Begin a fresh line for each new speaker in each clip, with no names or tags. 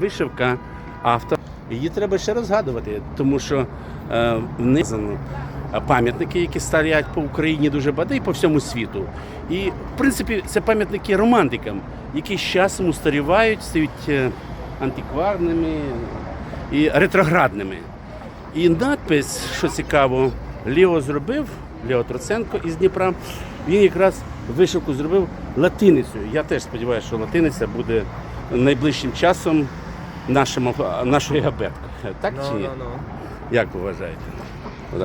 Вишивка автор. Її треба ще розгадувати, тому що е, внизано пам'ятники, які стоять по Україні дуже багато і по всьому світу. І в принципі це пам'ятники романтикам, які з часом устарівають, стають е, антикварними і ретроградними. І надпис, що цікаво, Ліо зробив, Ліо Троценко із Дніпра, він якраз вишивку зробив латиницею. Я теж сподіваюся, що латиниця буде найближчим часом нашим, нашою абеткою. Так чи ні?
ну.
Як ви вважаєте?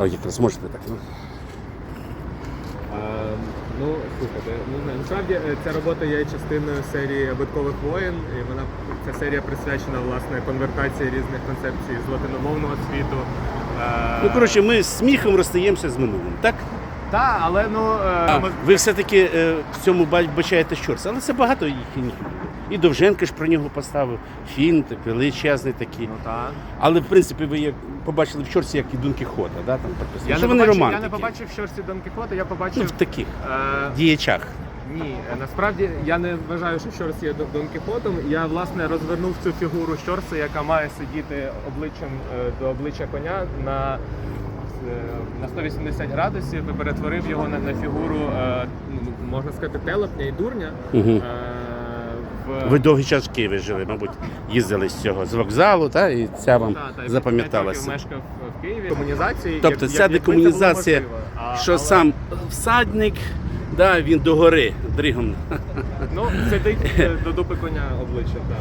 О, якраз можете так. Ну.
Ну, слухайте, ну, не знаю, насправді е, ця робота є частиною серії абиткових воєн, і вона ця серія присвячена власне конвертації різних концепцій з латиномовного світу. Е,
ну, коротше, ми з сміхом розстаємося з минулим, так?
та, але ну е,
А,
ми-
ви все-таки в цьому бачаєте щорса, але це багато їхніх. І Довженко ж про нього поставив так, величезний такий.
ну, та.
Але в принципі ви як побачили в чорсі, як і Дон Кіхота, да, там прописано.
Я,
що
не
вони
побачив, я
романтики.
не побачив щорсі Дон Кіхота, я
Ну,
побачив.
в таких
Е,
діячах.
Ні, е, насправді я не вважаю, що Щорс є Дон- Дон Кіхотом. Я власне розвернув цю фігуру Щорса, яка має сидіти обличчям е, до обличчя коня на, е, на 180 градусів і перетворив його на, на фігуру, е, ну, можна сказати, телепня і дурня.
Мгм.
Е, в...
Ви довгий час в Києві жили, мабуть, їздили з цього з вокзалу, та, і ця вам
Та, та, я п'ять
запам'яталася.
мешкав в Києві. Комунізації.
Тобто
як-
ця
як- якби це було
декомунізація,
можливо. А-
що
але-
сам всадник, да, він догори дригом.
Ну, це е, до дупи коня обличчя, так.